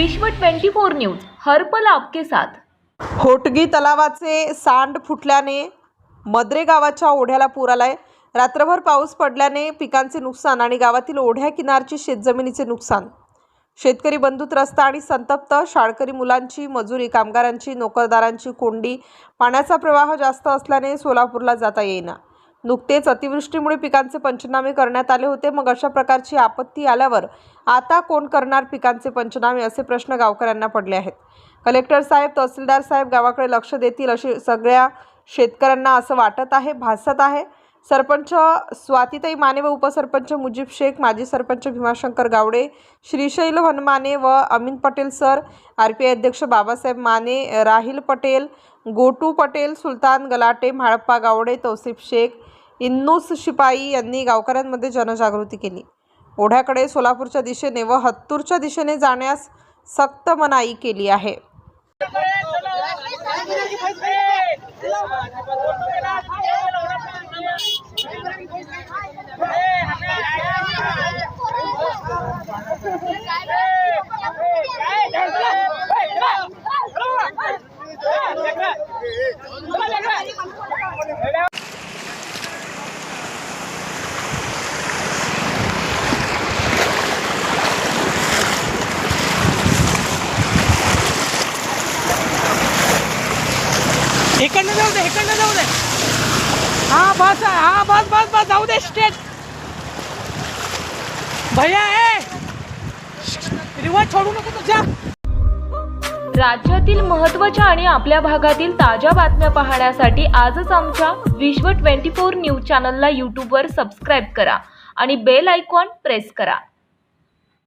विश्व 24 न्यूज हर्पल आपके साथ. होटगी तलावाचे सांड फुटल्याने मद्रे गावाच्या ओढ्याला पूर आलाय. रात्रभर पाऊस पडल्याने पिकांचे नुकसान आणि गावातील ओढ्या किनारची शेतजमिनीचे नुकसान. शेतकरी बंधू त्रस्त आणि संतप्त शाळकरी मुलांची मजुरी कामगारांची नोकरदारांची कोंडी पाण्याचा प्रवाह जास्त असल्याने सोलापूरला जाता येईना. नुकतेच अतिवृष्टीमुळे पिकांचे पंचनामे करण्यात आले होते. मग अशा प्रकारची आपत्ती आल्यावर आता कोण करणार पिकांचे पंचनामे असे प्रश्न गावकऱ्यांना पडले आहेत. कलेक्टर साहेब तहसीलदार साहेब गावाकडे लक्ष देतील अशी सगळ्या शेतकऱ्यांना असं वाटत आहे भासत आहे. सरपंच स्वातीताई माने व उपसरपंच मुजीब शेख माजी सरपंच भीमाशंकर गावडे श्रीशैल हनुमाने व Amin Patel sir R P I अध्यक्ष बाबासाहेब माने राहिल पटेल गोटू पटेल सुलतान गलाटे म्हाळप्पा गावडे तौसिफ शेख इन्नूस शिपाई यांनी गावकऱ्यांमध्ये जनजागृती केली ओढ्याकडे सोलापूरच्या दिशेने व हत्तूरच्या दिशेने जाण्यास सक्त मनाई केली आहे इकडनं जाऊ दे इकडनं जाऊ दे. हा बस हा बस बस बस जाऊ दे स्टेट भैया ए! रिवर्स छोडू नको तुझ्या. राज्यातील महत्त्वाच्या आणि आपल्या भागातील ताज्या बातम्या पाहण्यासाठी आजच आमच्या विश्व 24 न्यूज चॅनलला यूट्यूबवर सबस्क्राईब करा आणि बेल आयकॉन प्रेस करा.